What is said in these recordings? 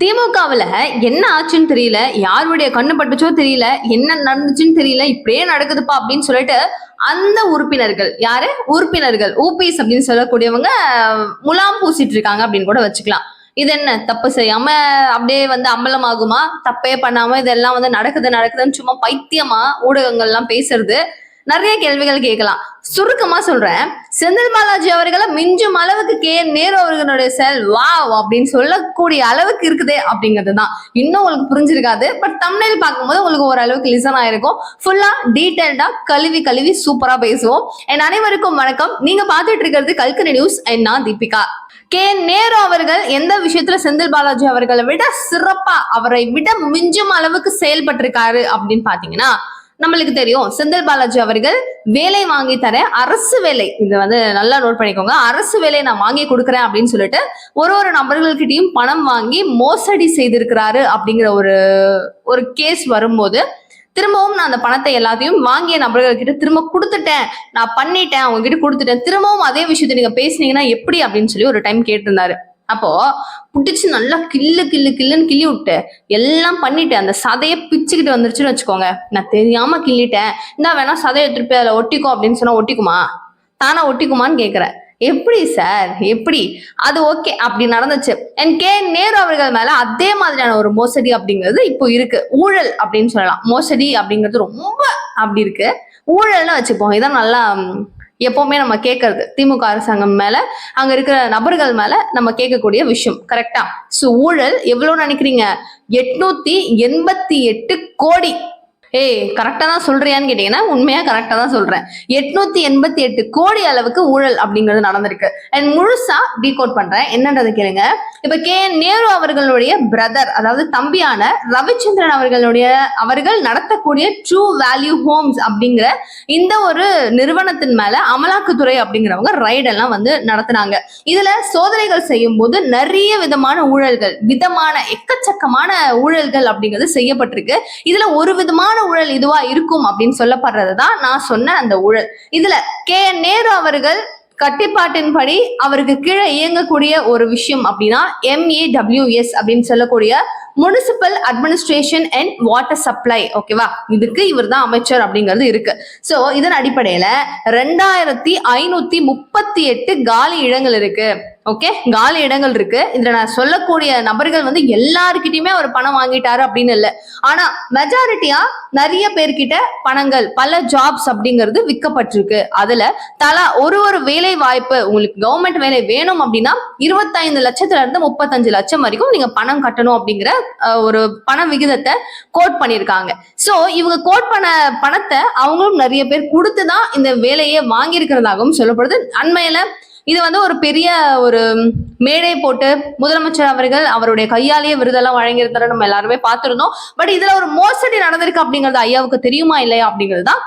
திமுகவில் என்ன ஆச்சுன்னு தெரியல யாருடைய கண்ணு பட்டுச்சோ தெரியல என்ன நடந்துச்சுன்னு தெரியல இப்படியே நடக்குதுப்பா அப்படின்னு சொல்லிட்டு அந்த உறுப்பினர்கள் யாரு? உறுப்பினர்கள் ஓபிஎஸ் அப்படின்னு சொல்லக்கூடியவங்க முலாம் பூசிட்டு இருக்காங்க அப்படின்னு கூட வச்சுக்கலாம். இது என்ன தப்பு செய்யாம அப்படியே வந்து அம்பலமாகுமா? தப்பே பண்ணாம இதெல்லாம் வந்து நடக்குது நடக்குதுன்னு சும்மா பைத்தியமா ஊடகங்கள்லாம் பேசுறது. நிறைய கேள்விகள் கேட்கலாம். சுருக்கமா சொல்றேன். செந்தில் பாலாஜி அவர்களை மிஞ்சும் அளவுக்கு கே. நேரு அவர்களுடைய செல் வாவ் அப்படின்னு சொல்லக்கூடிய அளவுக்கு இருக்குதே அப்படிங்கிறது தான் இன்னும் உங்களுக்கு புரிஞ்சிருக்காது. பட் தமிழில் பார்க்கும்போது உங்களுக்கு ஓரளவுக்கு லிசன் ஆயிருக்கும். ஃபுல்லா டீட்டெயில்டா கழுவி கழுவி சூப்பரா பேசுவோம். என் அனைவருக்கும் வணக்கம். நீங்க பார்த்துட்டு இருக்கிறது கல்கரி நியூஸ். என் நான் தீபிகா. கே. நேரு அவர்கள் எந்த விஷயத்துல செந்தில் பாலாஜி அவர்களை விட சிறப்பா அவரை விட மிஞ்சும் அளவுக்கு செயல்பட்டிருக்காரு அப்படின்னு பாத்தீங்கன்னா நம்மளுக்கு தெரியும். செந்தில் பாலாஜி அவர்கள் வேலை வாங்கி தர அரசு வேலை இது வந்து நல்லா நோட் பண்ணிக்கோங்க. அரசு வேலை நான் வாங்கி கொடுக்குறேன் அப்படின்னு சொல்லிட்டு ஒரு ஒரு நபர்கள்கிட்டயும் பணம் வாங்கி மோசடி செய்திருக்கிறாரு அப்படிங்கிற ஒரு ஒரு கேஸ் வரும்போது திரும்பவும் நான் அந்த பணத்தை எல்லாத்தையும் வாங்கிய நபர்கள்கிட்ட திரும்ப கொடுத்துட்டேன். நான் பண்ணிட்டேன் அவங்க கிட்ட கொடுத்துட்டேன். திரும்பவும் அதே விஷயத்த நீங்க பேசுனீங்கன்னா எப்படி அப்படின்னு சொல்லி ஒரு டைம் கேட்டிருந்தாரு. அப்போ புடிச்சு நல்லா கில்லு கில்லு கில்லுன்னு கிள்ளி விட்டு எல்லாம் பண்ணிட்டு அந்த சதையை பிச்சுக்கிட்டு வந்துருச்சுன்னு வச்சுக்கோங்க. நான் தெரியாம கிள்ளிட்டேன். இந்தா வேணா சதையை எடுத்துட்டு போய் அதில் ஒட்டிக்கும் அப்படின்னு சொன்னா ஒட்டிக்குமா? தானா ஒட்டிக்குமான்னு கேக்குறேன். எப்படி சார்? எப்படி? அது ஓகே. அப்படி நடந்துச்சு. என் கே நேரு அவர்கள் மேல அதே மாதிரியான ஒரு மோசடி அப்படிங்கிறது இப்போ இருக்கு. ஊழல் அப்படின்னு சொல்லலாம். மோசடி அப்படிங்கிறது ரொம்ப அப்படி இருக்கு. ஊழல்னு வச்சுப்போம். இதான் நல்லா எப்பவுமே நம்ம கேட்கறது திமுக அரசாங்கம் மேல அங்க இருக்கிற நபர்கள் மேல நம்ம கேட்கக்கூடிய விஷயம் கரெக்டா சோ ஊழல் எவ்வளவு நினைக்கிறீங்க? எட்நூத்தி எண்பத்தி எட்டு கோடி ஏய் கரெக்டா தான் சொல்றியான்னு கேட்டீங்கன்னா உண்மையா கரெக்டா தான் சொல்றேன். எட்நூத்தி எண்பத்தி எட்டு கோடி அளவுக்கு ஊழல் அப்படிங்கிறது நடந்திருக்கு. அண்ட் முழுசா டீகோட் பண்றேன். என்னன்றது கேளுங்க. இப்ப கே நேரு அவர்களுடைய பிரதர் அதாவது தம்பியான ரவிச்சந்திரன் அவர்களுடைய அவர்கள் நடத்தக்கூடிய ட்ரூ வேல்யூ ஹோம்ஸ் அப்படிங்கிற இந்த ஒரு நிறுவனத்தின் மேல அமலாக்கத்துறை அப்படிங்கிறவங்க ரைட் எல்லாம் வந்து நடத்துனாங்க. இதுல சோதனைகள் செய்யும் போது நிறைய விதமான ஊழல்கள் விதமான எக்கச்சக்கமான ஊழல்கள் அப்படிங்கிறது செய்யப்பட்டிருக்கு. இதுல ஒரு விதமான ஊழல் இதுவா இருக்கும் அப்படின்னு சொல்லப்படுறது தான் நான் சொன்ன அந்த ஊழல். இதுல கே. நேரு அவர்கள் கட்டுப்பாட்டின்படி அவருக்கு கீழே இயங்கக்கூடிய ஒரு விஷயம் அப்படின்னா எம்ஏடபிள்யூஎஸ் அப்படின்னு சொல்லக்கூடிய municipal administration and water supply ஓகேவா இதுக்கு இவர் தான் அமைச்சர் அப்படிங்கிறது இருக்கு. ஸோ இதன் அடிப்படையில ரெண்டாயிரத்தி ஐநூத்தி முப்பத்தி எட்டு காலி இடங்கள் இருக்கு. ஓகே காலி இடங்கள் இருக்கு. இதுல நான் சொல்லக்கூடிய நபர்கள் வந்து எல்லாருக்கிட்டயுமே அவர் பணம் வாங்கிட்டாரு அப்படின்னு இல்லை. ஆனா மெஜாரிட்டியா நிறைய பேர்கிட்ட பணங்கள் பல ஜாப்ஸ் அப்படிங்கிறது விற்கப்பட்டிருக்கு அதுல தலா ஒரு ஒரு வேலை வாய்ப்பு உங்களுக்கு கவர்மெண்ட் வேலை வேணும் அப்படின்னா இருபத்தைந்து லட்சத்துல இருந்து முப்பத்தஞ்சு லட்சம் வரைக்கும் நீங்க பணம் கட்டணும் அப்படிங்கிற ஒரு பண விகிதத்தை கோட் பண்ணியிருக்காங்க சோ இவங்க கோட் பண்ண பணத்தை அவங்களும் நிறைய பேர் கொடுத்து தான் இந்த வேலையை வாங்கியிருக்கிறதாகவும் சொல்லப்படுது. அண்மையில இது வந்து ஒரு பெரிய ஒரு மேடை போட்டு முதலமைச்சர் அவர்கள் அவருடைய கையாலேயே விருதெல்லாம் வழங்கியிருந்தாரு நம்ம எல்லாருமே பார்த்திருந்தோம். பட் இதுல ஒரு மோசடி நடந்திருக்கு அப்படிங்கிறது ஐயாவுக்கு தெரியுமா இல்லையா அப்படிங்கிறது தான்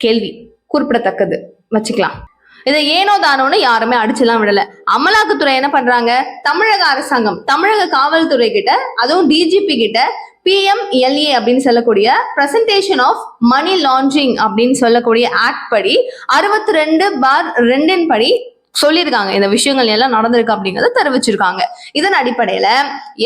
கேள்வி. குறிப்பிடத்தக்கது. வச்சுக்கலாம். இதை ஏனோ தானோன்னு யாருமே அடிச்சுலாம் விடல. அமலாக்கத்துறை என்ன பண்றாங்க? தமிழக அரசாங்கம் தமிழக காவல்துறை கிட்ட அதுவும் டிஜிபி கிட்ட பிஎம்எல்ஏ அப்படின்னு சொல்லக்கூடிய பிரசன்டேஷன் ஆஃப் மணி லாண்ட்ரிங் அப்படின்னு சொல்லக்கூடிய ஆக்ட் படி அறுபத்தி ரெண்டு பார் ரெண்டின் படி சொல்லியிருக்காங்க. இந்த விஷயங்கள் எல்லாம் நடந்திருக்கு அப்படிங்கறத தெரிவிச்சிருக்காங்க. இதன் அடிப்படையில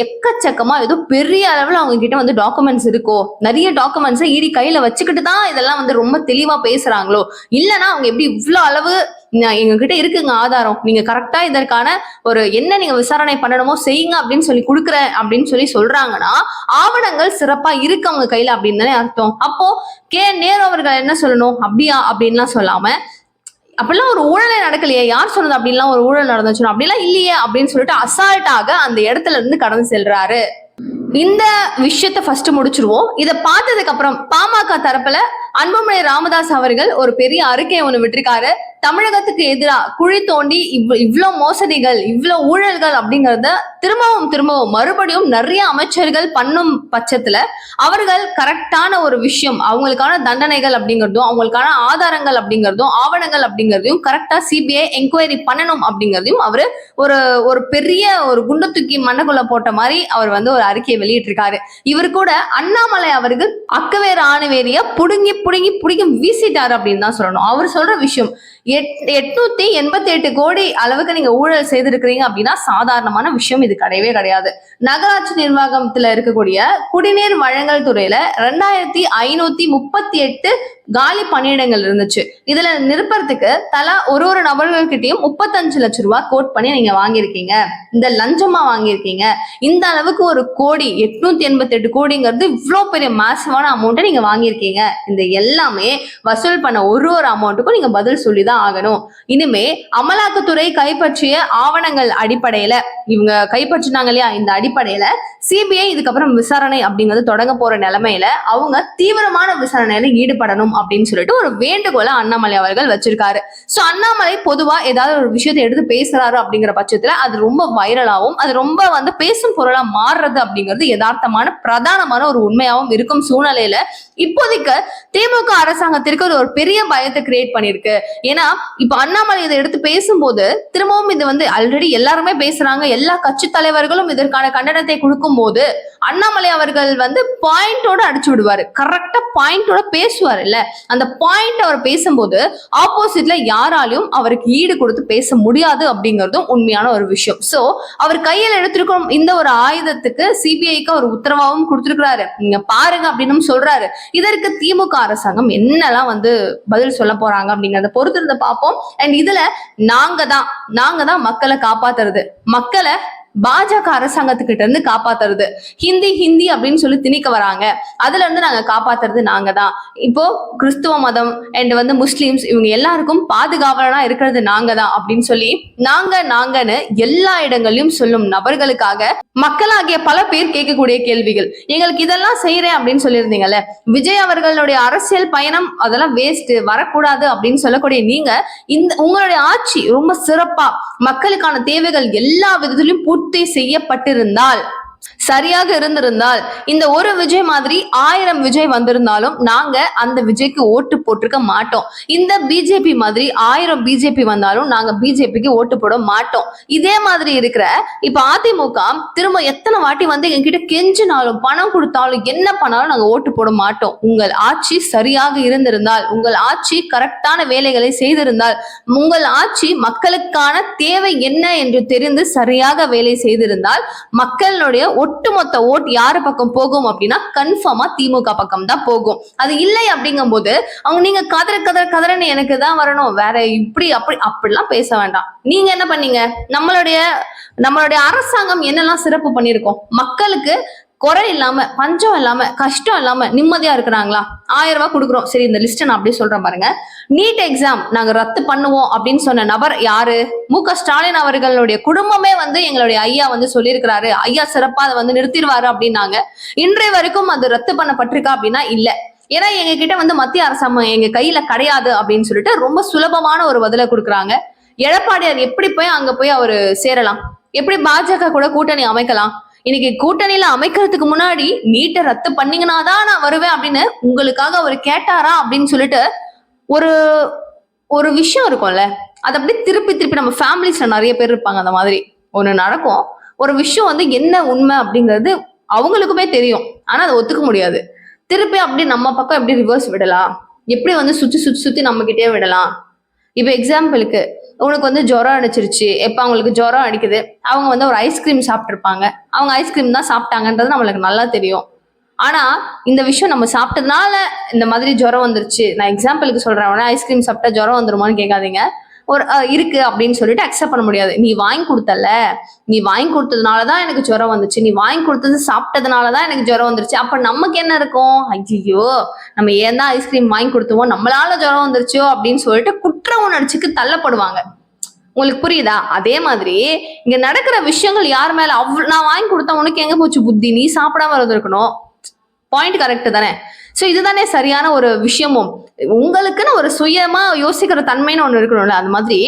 எக்கச்சக்கமா ஏதோ பெரிய அளவுல அவங்க கிட்ட வந்து டாக்குமெண்ட்ஸ் இருக்கோ நிறைய டாக்குமெண்ட்ஸை ஈடி கையில வச்சுக்கிட்டு தான் இதெல்லாம் வந்து ரொம்ப தெளிவா பேசுறாங்களோ இல்லைன்னா அவங்க எப்படி இவ்வளோ அளவு எங்க கிட்ட இருக்குங்க ஆதாரம். நீங்க கரெக்டா இதற்கான ஒரு என்ன நீங்க விசாரணை பண்ணணுமோ செய்யுங்க அப்படின்னு சொல்லி கொடுக்குறேன் அப்படின்னு சொல்லி சொல்றாங்கன்னா ஆவணங்கள் சிறப்பா இருக்கு அவங்க கையில அப்படின்னு தானே அர்த்தம். அப்போ கே நேரு அவர்கள் என்ன சொல்லணும்? அப்படியா? அப்படின்லாம் சொல்லாம அப்படிலாம் ஒரு ஊழலே நடக்கலையே. யார் சொன்னது அப்படிலாம் ஒரு ஊழல் நடந்துச்சுன்னா அப்படிலாம் இல்லையே அப்படின்னு சொல்லிட்டு அசால்ட்டாக அந்த இடத்துல இருந்து கடந்து செல்றாரு. இந்த விஷயத்த ஃபர்ஸ்ட் முடிச்சிருவோம். இதை பார்த்ததுக்கு அப்புறம் பாமக தரப்புல அன்புமணி ராமதாஸ் அவர்கள் ஒரு பெரிய அறிக்கை ஒன்று விட்டிருக்காரு. தமிழகத்துக்கு எதிராக குழி தோண்டி இவ் இவ்வளோ மோசடிகள் இவ்வளோ ஊழல்கள் அப்படிங்கறத திரும்பவும் திரும்பவும் மறுபடியும் நிறைய அமைச்சர்கள் பண்ணும் பட்சத்துல அவர்கள் கரெக்டான ஒரு விஷயம் அவங்களுக்கான தண்டனைகள் அப்படிங்கிறதும் அவங்களுக்கான ஆதாரங்கள் அப்படிங்கிறதும் ஆவணங்கள் அப்படிங்கிறதையும் கரெக்டா சிபிஐ என்கொயரி பண்ணணும் அப்படிங்கிறதையும் அவரு ஒரு ஒரு பெரிய ஒரு குண்டு தூக்கி மண்ணுக்குள்ள போட்ட மாதிரி அவர் வந்து ஒரு அறிக்கையை வெளியிட்டிருக்காரு. இவர் கூட அண்ணாமலை அவர்கள் அக்கவேர் ஆணவேரிய புடுங்கி புடுங்கி புடுங்கி வீசிட்டாரு அப்படின்னு தான் சொல்லணும். அவர் சொல்ற விஷயம் எட்நூத்தி எண்பத்தி எட்டு கோடி அளவுக்கு நீங்க ஊழல் செய்திருக்கிறீங்க அப்படின்னா சாதாரணமான விஷயம். இது கிடையவே கிடையாது. நகராட்சி நிர்வாகத்துல இருக்கக்கூடிய குடிநீர் வழங்கல் துறையில ரெண்டாயிரத்தி ஐநூத்தி முப்பத்தி எட்டு காலி பணியிடங்கள் இருந்துச்சு. இதுல நிரப்புறதுக்கு தலா ஒரு ஒரு நபர்கள்கிட்டயும் முப்பத்தஞ்சு லட்சம் ரூபாய் கோட் பண்ணி நீங்க வாங்கியிருக்கீங்க. இந்த லஞ்சமா வாங்கியிருக்கீங்க. இந்த அளவுக்கு ஒரு கோடி எட்நூத்தி எண்பத்தி எட்டு கோடிங்கிறது இவ்வளோ பெரிய மாசிவான அமௌண்ட்டை நீங்க வாங்கியிருக்கீங்க. இந்த எல்லாமே வசூல் பண்ண ஒரு ஒரு அமௌண்ட்டுக்கும் நீங்க பதில் சொல்லி தான் ஆகணும். இனிமே அமலாக்கத்துறை கைப்பற்றிய ஆவணங்கள் அடிப்படையில இவங்க கைப்பற்றினாங்க இல்லையா இந்த அடிப்படையில சிபிஐ இதுக்கப்புறம் விசாரணை அப்படிங்கிறது தொடங்க போற நிலைமையில அவங்க தீவிரமான விசாரணையில ஈடுபடணும் அப்படின்னு சொல்லிட்டு ஒரு வேண்டுகோளை அண்ணாமலை அவர்கள் வச்சிருக்காரு. சோ அண்ணாமலை பொதுவா ஏதாவது ஒரு விஷயத்தை எடுத்து பேசுறாரு அப்படிங்கிற பட்சத்துல அது ரொம்ப வைரலாவும் அது ரொம்ப வந்து பேசும் பொருளா மாறுறது அப்படிங்கிறது யதார்த்தமான பிரதானமான ஒரு உண்மையாவும் இருக்கும் சூழ்நிலையில இப்போதைக்கு திமுக அரசாங்கத்திற்கு ஒரு பெரிய பயத்தை கிரியேட் பண்ணிருக்கு ஏன்னா இப்ப அண்ணாமலை இதை எடுத்து பேசும்போது திரும்பவும் இது வந்து ஆல்ரெடி எல்லாருமே பேசுறாங்க. எல்லா கட்சி தலைவர்களும் இதற்கான கண்டனத்தை கொடுக்கும் போது அண்ணாமலை அவர்கள் வந்து பாயிண்டோட அடிச்சு விடுவாரு. கரெக்டா பாயிண்டோட பேசுவார் இல்ல. அந்த பாயிண்ட் அவர் பேசும்போது ஆப்போசிட்ல யாராலையும் அவருக்கு ஈடு கொடுத்து பேச முடியாது அப்படிங்கறதும் உண்மையான ஒரு விஷயம். சோ அவர் கையில் எடுத்திருக்கும் இந்த ஒரு ஆயுதத்துக்கு சிபிஐக்கு அவர் உத்தரவாகவும் கொடுத்திருக்கிறாரு. நீங்க பாருங்க அப்படின்னு சொல்றாரு. இதற்கு திமுக அரசாங்கம் என்னெல்லாம் வந்து பதில் சொல்ல போறாங்க அப்படிங்கறத பொறுத்திருந்த பார்ப்போம். அண்ட் இதுல நாங்க தான் நாங்க தான் மக்களை காப்பாத்துறது. மக்களை பாஜக அரசாங்கத்துக்கிட்ட இருந்து காப்பாத்துறது. ஹிந்தி ஹிந்தி அப்படின்னு சொல்லி திணிக்க வராங்க. அதுல இருந்து நாங்க காப்பாத்துறது நாங்க தான். இப்போ கிறிஸ்துவ மதம் அண்ட் வந்து முஸ்லிம்ஸ் இவங்க எல்லாருக்கும் பாதுகாவலனா இருக்கிறது நாங்க தான் அப்படின்னு சொல்லி நாங்க நாங்கன்னு எல்லா இடங்களையும் சொல்லும் நபர்களுக்காக மக்களாகிய பல பேர் கேட்கக்கூடிய கேள்விகள். எங்களுக்கு இதெல்லாம் செய்யறேன் அப்படின்னு சொல்லியிருந்தீங்கல்ல. விஜய் அவர்களுடைய அரசியல் பயணம் அதெல்லாம் வேஸ்ட் வரக்கூடாது அப்படின்னு சொல்லக்கூடிய நீங்க இந்த உங்களுடைய ஆட்சி ரொம்ப சிறப்பா மக்களுக்கான தேவைகள் எல்லா விதத்திலும் பூர்த்தி செய்யப்பட்டிருந்தால் சரியாக இருந்திருந்தால் இந்த ஒரு விஜய் மாதிரி ஆயிரம் விஜய் வந்திருந்தாலும் நாங்க அந்த விஜய்க்கு ஓட்டு போட்டிருக்க மாட்டோம். இந்த பிஜேபி மாதிரி ஆயிரம் பிஜேபி வந்தாலும் நாங்க பிஜேபிக்கு ஓட்டு போட மாட்டோம். இதே மாதிரி இருக்கிற இப்ப அதிமுக திரும்ப எத்தனை வாட்டி வந்து எங்ககிட்ட கெஞ்சினாலும் பணம் கொடுத்தாலும் என்ன பண்ணாலும் நாங்க ஓட்டு போட மாட்டோம். உங்கள் ஆட்சி சரியாக இருந்திருந்தால் உங்கள் ஆட்சி கரெக்டான வேலைகளை செய்திருந்தால் உங்கள் ஆட்சி மக்களுக்கான தேவை என்ன என்று தெரிந்து சரியாக வேலை செய்திருந்தால் மக்களுடைய ஒட்டுமொத்த ஓட் யாரு பக்கம் போகும் அப்படின்னா கன்ஃபார்மா திமுக பக்கம் தான் போகும். அது இல்லை அப்படிங்கும்போது அவங்க நீங்க கதற கதற கதறன்னு எனக்கு தான் வரணும். வேற இப்படி அப்படி அப்படிலாம் பேச வேண்டாம். நீங்க என்ன பண்ணீங்க? நம்மளுடைய நம்மளுடைய அரசாங்கம் என்னெல்லாம் சிறப்பு பண்ணியிருக்கோம்? மக்களுக்கு குறை இல்லாம பஞ்சம் இல்லாம கஷ்டம் இல்லாம நிம்மதியா இருக்கிறாங்களா? ஆயிரம் ரூபாய் கொடுக்குறோம். சரி இந்த லிஸ்ட் நான் அப்படியே சொல்றேன் பாருங்க. நீட் எக்ஸாம் நாங்க ரத்து பண்ணுவோம் அப்படின்னு சொன்ன நபர் யாரு? மு க. ஸ்டாலின் அவர்களுடைய குடும்பமே வந்து எங்களுடைய ஐயா வந்து சொல்லியிருக்கிறாரு. ஐயா சிறப்பா அதை வந்து நிறுத்திடுவாரு அப்படின்னாங்க. இன்றைய வரைக்கும் அது ரத்து பண்ணப்பட்டிருக்கா அப்படின்னா இல்ல. ஏன்னா எங்க கிட்ட வந்து மத்திய அரசாங்கம் எங்க கையில கிடையாது அப்படின்னு சொல்லிட்டு ரொம்ப சுலபமான ஒரு பதிலை கொடுக்குறாங்க. எடப்பாடியார் எப்படி போய் அங்க போய் அவரு சேரலாம்? எப்படி பாஜக கூட கூட்டணி அமைக்கலாம்? இன்னைக்கு கூட்டணியில அமைக்கிறதுக்கு முன்னாடி நீட்டை ரத்து பண்ணீங்கன்னா தான் நான் வருவேன் அப்படின்னு உங்களுக்காக அவர் கேட்டாரா அப்படின்னு சொல்லிட்டு ஒரு ஒரு விஷயம் இருக்கும்ல. அதை அப்படியே திருப்பி திருப்பி நம்ம ஃபேமிலிஸ்ல நிறைய பேர் இருப்பாங்க அந்த மாதிரி. ஒண்ணு நடக்கும். ஒரு விஷயம் வந்து என்ன உண்மை அப்படிங்கிறது அவங்களுக்குமே தெரியும். ஆனா அதை ஒத்துக்க முடியாது. திருப்பி அப்படி நம்ம பக்கம் எப்படி ரிவர்ஸ் விடலாம்? எப்படி வந்து சுத்தி சுத்தி சுத்தி நம்ம கிட்டே விடலாம்? இப்போ எக்ஸாம்பிளுக்கு உனக்கு வந்து ஜுரம் அடிச்சிருச்சு. எப்போ அவங்களுக்கு ஜுரம் அடிக்குது? அவங்க வந்து ஒரு ஐஸ்கிரீம் சாப்பிட்ருப்பாங்க அவங்க ஐஸ்கிரீம் தான் சாப்பிட்டாங்கன்றது நம்மளுக்கு நல்லா தெரியும். ஆனா இந்த விஷயம் நம்ம சாப்பிட்டதுனால இந்த மாதிரி ஜுரம் வந்துருச்சு. நான் எக்ஸாம்பிளுக்கு சொல்றேன். உடனே ஐஸ்கிரீம் சாப்பிட்டா ஜுரம் வந்துருமான்னு கேட்காதீங்க. ஒரு இருக்கு அப்படின்னு சொல்லிட்டு அக்செப்ட் பண்ண முடியாது. நீ வாங்கி கொடுத்தல நீ வாங்கி கொடுத்ததுனால தான் எனக்கு ஜுரம் வந்துச்சு. நீ வாங்கி கொடுத்தது சாப்பிட்டதுனால தான் எனக்கு ஜுரம் வந்துருச்சு. அப்ப நமக்கு என்ன இருக்கும்? ஐயோ நம்ம ஏன் தான் ஐஸ்கிரீம் வாங்கி கொடுத்துவோம் நம்மளால ஜுரம் வந்துருச்சோ? அப்படின்னு சொல்லிட்டு குற்ற உணர்ச்சிக்கு தள்ளப்படுவாங்க. உங்களுக்கு புரியுதா? அதே மாதிரி இங்க நடக்கிற விஷயங்கள் யார் மேல அவ்வளவு நான் வாங்கி கொடுத்தா உனக்கு எங்க போச்சு புத்தி? நீ சாப்பிடாம இருந்திருக்கணும். பாயிண்ட் கரெக்ட் தானே? ஸோ இதுதானே சரியான ஒரு விஷயமும். உங்களுக்குன்னு ஒரு சுயமா யோசிக்கிற தன்மைன்னு ஒன்று இருக்கணும்ல அது மாதிரி.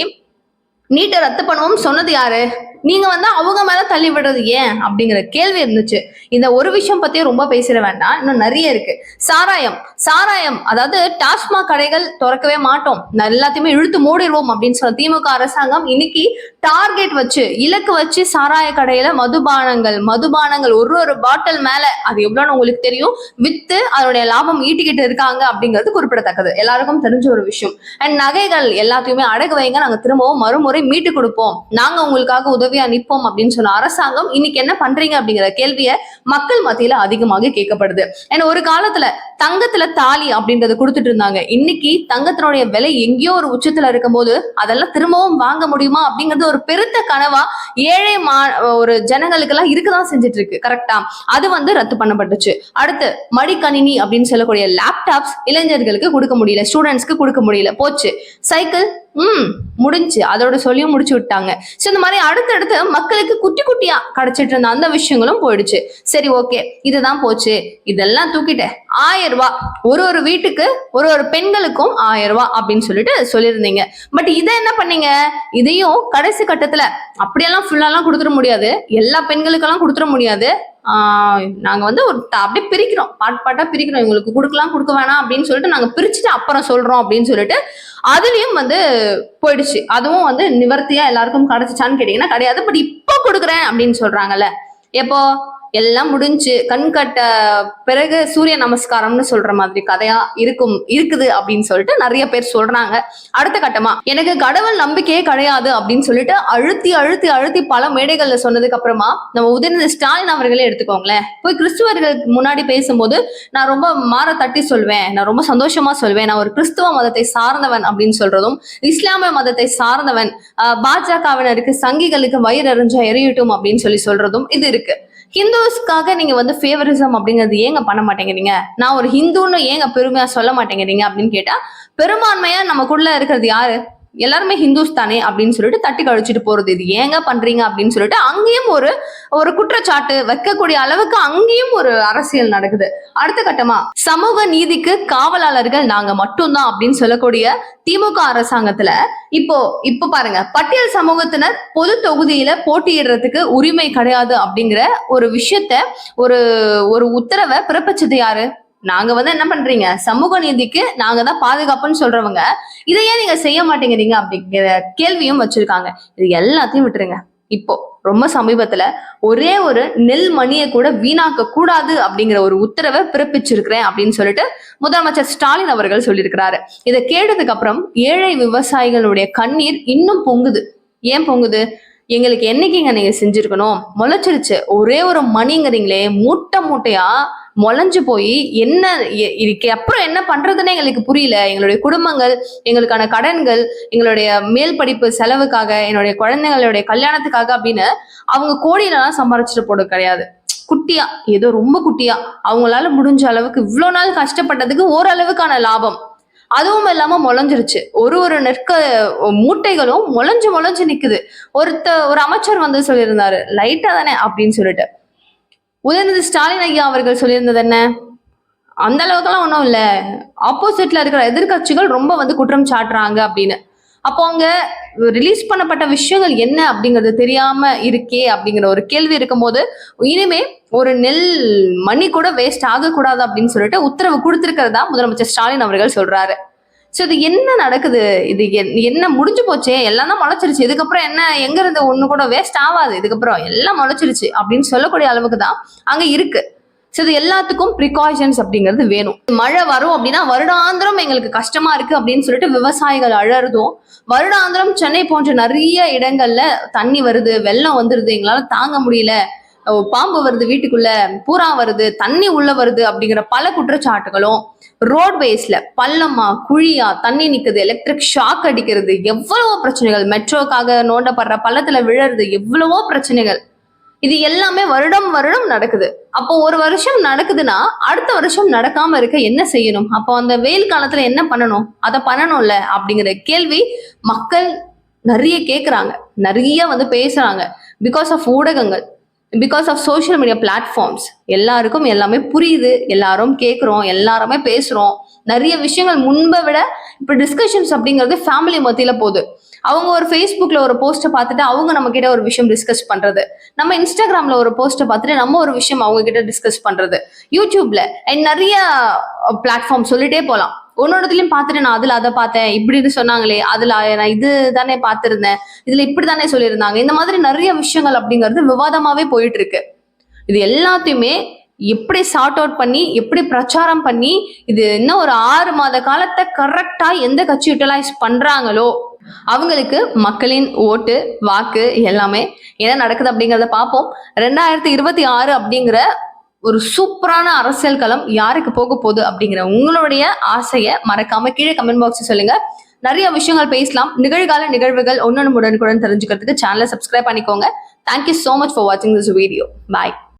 நீட்டை ரத்து பண்ணுவோம் சொன்னது யாரு? நீங்க வந்து அவங்க மேல தள்ளி விடுறது ஏன் அப்படிங்கிற கேள்வி இருந்துச்சு. இந்த ஒரு விஷயம் பத்தி ரொம்ப பேசிட வேண்டாம். இன்னும் நிறைய இருக்கு. சாராயம் சாராயம் அதாவது டாஸ்மாக் கடைகள் திறக்கவே மாட்டோம். எல்லாத்தையுமே இழுத்து மூடிடுவோம் அப்படின்னு சொன்ன திமுக அரசாங்கம் இன்னைக்கு டார்கெட் வச்சு இலக்கு வச்சு சாராய கடையில மதுபானங்கள் மதுபானங்கள் ஒரு ஒரு பாட்டில் மேல அது எவ்வளவுன்னு உங்களுக்கு தெரியும் வித்து அதனுடைய லாபம் ஈட்டிக்கிட்டு இருக்காங்க அப்படிங்கிறது குறிப்பிடத்தக்கது. எல்லாருக்கும் தெரிஞ்ச ஒரு விஷயம். அண்ட் நகைகள் எல்லாத்தையுமே அடகு வைங்க. நாங்க திரும்பவும் மறுமுறை மீட்டு கொடுப்போம். நாங்க உங்களுக்காக உதவி உதவியா நிற்போம் அப்படின்னு சொன்ன அரசாங்கம் இன்னைக்கு என்ன பண்றீங்க அப்படிங்கிற கேள்வியை மக்கள் மத்தியில அதிகமாக கேட்கப்படுது. ஏன்னா ஒரு காலத்துல தங்கத்துல தாலி அப்படின்றத கொடுத்துட்டு இருந்தாங்க. இன்னைக்கு தங்கத்தினுடைய விலை எங்கேயோ ஒரு உச்சத்துல இருக்கும்போது அதெல்லாம் திரும்பவும் வாங்க முடியுமா அப்படிங்கிறது ஒரு பெருத்த கனவா ஏழை மா ஒரு ஜனங்களுக்கு எல்லாம் இருக்கதான் செஞ்சுட்டு இருக்கு கரெக்டா அது வந்து ரத்து பண்ணப்பட்டுச்சு. அடுத்து மடிக்கணினி அப்படின்னு சொல்லக்கூடிய லேப்டாப்ஸ் இளைஞர்களுக்கு கொடுக்க முடியல. ஸ்டூடெண்ட்ஸ்க்கு கொடுக்க முடியல. போச்சு. சைக்கிள் ம் முடிஞ்சு. அதோட சொல்லியும் முடிச்சு விட்டாங்க. ஸோ இந்த மாதிரி அடுத்தடுத்து மக்களுக்கு குட்டி குட்டியா கிடைச்சிட்டு இருந்த அந்த விஷயங்களும் போயிடுச்சு. சரி ஓகே. இதுதான் போச்சு. இதெல்லாம் தூக்கிட்டேன். ஆயிரம் ரூபாய் ஒரு ஒரு வீட்டுக்கு ஒரு ஒரு பெண்களுக்கும் ஆயிரம் ரூபாய் அப்படின்னு சொல்லிட்டு சொல்லியிருந்தீங்க. பட் இதை என்ன பண்ணீங்க? இதையும் கடைசி கட்டத்துல அப்படியெல்லாம் ஃபுல்லாலாம் கொடுத்துட முடியாது. எல்லா பெண்களுக்கெல்லாம் கொடுத்துட முடியாது. நாங்க வந்து ஒரு அப்படியே பிரிக்கிறோம். பாட் பாட்டா பிரிக்கிறோம். இவங்களுக்கு கொடுக்கலாம் கொடுக்க வேணாம் அப்படின்னு சொல்லிட்டு நாங்க பிரிச்சுட்டு அப்புறம் சொல்றோம் அப்படின்னு சொல்லிட்டு அதுலயும் வந்து போயிடுச்சு. அதுவும் வந்து நிவர்த்தியா எல்லாருக்கும் கிடைச்சிச்சான்னு கேட்டீங்கன்னா கிடையாது. பட் இப்போ கொடுக்குறேன் அப்படின்னு சொல்றாங்கல்ல. எப்போ? எல்லாம் முடிஞ்சு கண் கட்ட பிறகு சூரிய நமஸ்காரம்னு சொல்ற மாதிரி கதையா இருக்கும் இருக்குது அப்படின்னு சொல்லிட்டு நிறைய பேர் சொல்றாங்க. அடுத்த கட்டமா எனக்கு கடவுள் நம்பிக்கையே கிடையாது அப்படின்னு சொல்லிட்டு அழுத்தி அழுத்தி அழுத்தி பல மேடைகள்ல சொன்னதுக்கு அப்புறமா நம்ம உதயநிதி ஸ்டாலின் அவர்களே எடுத்துக்கோங்களேன். போய் கிறிஸ்துவர்களுக்கு முன்னாடி பேசும்போது நான் ரொம்ப மாற தட்டி சொல்வேன் நான் ரொம்ப சந்தோஷமா சொல்வேன். நான் ஒரு கிறிஸ்துவ மதத்தை சார்ந்தவன் அப்படின்னு சொல்றதும் இஸ்லாமிய மதத்தை சார்ந்தவன் பாஜகவினருக்கு சங்கிகளுக்கு வயிறு எறிஞ்சா எரியட்டும் அப்படின்னு சொல்லி சொல்றதும் இது இருக்கு. ஹிந்துஸ்க்காக நீங்க வந்து ஃபேவரிசம் அப்படிங்கிறது ஏங்க பண்ண மாட்டேங்கிறீங்க? நான் ஒரு ஹிந்துன்னு ஏங்க பெருமையா சொல்ல மாட்டேங்கிறீங்க அப்படின்னு கேட்டா பெரும்பான்மையா நமக்குள்ள இருக்கிறது யாரு? எல்லாருமே ஹிந்துஸ் தானே அப்படின்னு சொல்லிட்டு தட்டி கழிச்சிட்டு போறது இது. ஏங்க பண்றீங்க அப்படின்னு சொல்லிட்டு அங்கேயும் ஒரு ஒரு குற்றச்சாட்டு வைக்கக்கூடிய அளவுக்கு அங்கேயும் ஒரு அரசியல் நடக்குது. அடுத்த கட்டமா சமூக நீதிக்கு காவலாளர்கள் நாங்க மட்டும்தான் அப்படின்னு சொல்லக்கூடிய திமுக அரசாங்கத்துல இப்போ இப்போ பாருங்க பட்டியல் சமூகத்தினர் பொது தொகுதியில போட்டியிடுறதுக்கு உரிமை கிடையாது அப்படிங்கிற ஒரு விஷயத்த ஒரு ஒரு உத்தரவை பிறப்பிச்சது யாரு? நாங்க வந்து என்ன பண்றீங்க? சமூக நீதிக்கு நாங்க தான் பாதுகாப்புன்னு சொல்றவங்க. இதை ஏன் நீங்க செய்ய மாட்டேங்கிறீங்க? அப்படிங்கிற கேள்வியும் வச்சிருக்காங்க. இது எல்லாத்தையும் விட்டுருங்க. இப்போ ரொம்ப சமீபத்துல ஒரே ஒரு நெல் மணியை கூட வீணாக்க கூடாது அப்படிங்கிற ஒரு உத்தரவை பிறப்பிச்சிருக்கிறேன் அப்படின்னு சொல்லிட்டு முதலமைச்சர் ஸ்டாலின் அவர்கள் சொல்லியிருக்கிறாரு. இதை கேட்டதுக்கு அப்புறம் ஏழை விவசாயிகளுடைய கண்ணீர் இன்னும் பொங்குது. ஏன் பொங்குது? எங்களுக்கு என்னைக்குங்க நீங்க செஞ்சிருக்கணும்? முளைச்சிருச்சு. ஒரே ஒரு மணிங்கிறீங்களே மூட்டை மூட்டையா முளைஞ்சு போய் என்ன இதுக்கு அப்புறம் என்ன பண்றதுன்னு எங்களுக்கு புரியல. எங்களுடைய குடும்பங்கள் எங்களுக்கான கடன்கள் எங்களுடைய மேல் படிப்பு செலவுக்காக என்னுடைய குழந்தைங்களுடைய கல்யாணத்துக்காக அப்படின்னு அவங்க கோடியிலலாம் சம்பாரிச்சிட்டு போடுறது கிடையாது. குட்டியா ஏதோ ரொம்ப குட்டியா. அவங்களால முடிஞ்ச அளவுக்கு இவ்வளோ நாள் கஷ்டப்பட்டதுக்கு ஓரளவுக்கான லாபம். அதுவும் இல்லாம முளைஞ்சிருச்சு. ஒரு ஒரு நெற்க மூட்டைகளும் முளைஞ்சு முளைஞ்சு நிக்குது. ஒருத்த ஒரு அமைச்சர் வந்து சொல்லியிருந்தாரு லைட்டா தானே அப்படின்னு சொல்லிட்டு. உதயநிதி ஸ்டாலின் ஐயா அவர்கள் சொல்லியிருந்தது என்ன? அந்த அளவுக்குலாம் ஒன்றும் இல்லை. ஆப்போசிட்ல இருக்கிற எதிர்க்கட்சிகள் ரொம்ப வந்து குற்றம் சாட்டுறாங்க அப்படின்னு. அப்போ அவங்க ரிலீஸ் பண்ணப்பட்ட விஷயங்கள் என்ன அப்படிங்கிறது தெரியாம இருக்கே அப்படிங்கிற ஒரு கேள்வி இருக்கும்போது இனிமே ஒரு நெல் மணி கூட வேஸ்ட் ஆகக்கூடாது அப்படின்னு சொல்லிட்டு உத்தரவு கொடுத்திருக்கிறதா முதலமைச்சர் ஸ்டாலின் அவர்கள் சொல்றாரு. ஸோ இது என்ன நடக்குது? இது என்- என்ன முடிஞ்சு போச்சே? எல்லாம் தான் முளைச்சிருச்சு. இதுக்கப்புறம் என்ன? எங்க இருந்து ஒண்ணு கூட வேஸ்ட் ஆகாது. இதுக்கப்புறம் எல்லாம் முளைச்சிருச்சு அப்படின்னு சொல்லக்கூடிய அளவுக்கு தான் அங்க இருக்கு. ஸோ இது எல்லாத்துக்கும் ப்ரிகாஷன்ஸ் அப்படிங்கிறது வேணும். மழை வரும் அப்படின்னா வருடாந்திரம் எங்களுக்கு கஷ்டமா இருக்கு அப்படின்னு சொல்லிட்டு விவசாயிகள் அழறதும் வருடாந்திரம் சென்னை போன்ற நிறைய இடங்கள்ல தண்ணி வருது வெள்ளம் வந்துருது எங்களால தாங்க முடியல ஓ, பாம்பு வருது வீட்டுக்குள்ள பூரா வருது தண்ணி உள்ள வருது அப்படிங்கிற பல குற்றச்சாட்டுகளும் ரோட்வேஸ்ல பள்ளமா குழியா தண்ணி நிக்குது எலக்ட்ரிக் ஷாக் அடிக்கிறது எவ்வளவோ பிரச்சனைகள் மெட்ரோக்காக நோண்டப்படுற பள்ளத்துல விழறது எவ்வளவோ பிரச்சனைகள். இது எல்லாமே வருடம் வருடம் நடக்குது. அப்போ ஒரு வருஷம் நடக்குதுன்னா அடுத்த வருஷம் நடக்காம இருக்க என்ன செய்யணும்? அப்போ அந்த வெயில் காலத்துல என்ன பண்ணணும்? அதை பண்ணணும்ல அப்படிங்கிற கேள்வி மக்கள் நிறைய கேட்குறாங்க நிறைய வந்து பேசுறாங்க. பிகாஸ் ஆஃப் ஊடகங்கள். Because of social media platforms எல்லாருக்கும் எல்லாமே புரியுது. எல்லாரும் கேட்குறோம் எல்லாருமே பேசுறோம். நிறைய விஷயங்கள் முன்பை விட இப்போ டிஸ்கஷன்ஸ் அப்படிங்கிறது ஃபேமிலி மத்தியில போகுது. அவங்க ஒரு ஃபேஸ்புக்ல ஒரு போஸ்ட்டை பார்த்துட்டு அவங்க நம்ம கிட்ட ஒரு விஷயம் டிஸ்கஸ் பண்றது. நம்ம இன்ஸ்டாகிராம்ல ஒரு போஸ்ட்டை பார்த்துட்டு நம்ம ஒரு விஷயம் அவங்க கிட்ட டிஸ்கஸ் பண்றது யூடியூப்ல நிறைய பிளாட்ஃபார்ம் சொல்லிட்டே போகலாம் ஒன்னொன்னுலயும் பார்த்துட்டு நான் அதுல அதை பார்த்தேன் இப்படின்னு சொன்னாங்களே அதுல நான் இது தானே பார்த்திருந்தேன் இதுல இப்படி தானே சொல்லியிருந்தாங்க. இந்த மாதிரி நிறைய விஷயங்கள் அப்படிங்கிறது விவாதமாவே போயிட்டு இருக்கு. இது எல்லாத்தையுமே எப்படி சார்ட் அவுட் பண்ணி எப்படி பிரச்சாரம் பண்ணி இது இன்னும் ஒரு ஆறு மாத காலத்தை கரெக்டா எந்த கட்சி யூட்டிலைஸ் பண்றாங்களோ அவங்களுக்கு மக்களின் ஓட்டு வாக்கு எல்லாமே என்ன நடக்குது அப்படிங்கிறத பார்ப்போம். ரெண்டாயிரத்தி இருபத்தி ஆறு அப்படிங்கிற ஒரு சூப்பரான அரசியல் களம் யாருக்கு போக போகுது அப்படிங்கிற உங்களுடைய ஆசையை மறக்காம கீழே கமெண்ட் பாக்ஸ் சொல்லுங்க. நிறைய விஷயங்கள் பேசலாம். நிகழ்கால நிகழ்வுகள் ஒன்னொன்று உடனுக்குடன் தெரிஞ்சுக்கிறதுக்கு சேனலை சப்ஸ்கிரைப் பண்ணிக்கோங்க. Thank you so much for வாட்சிங் திஸ் வீடியோ பாய்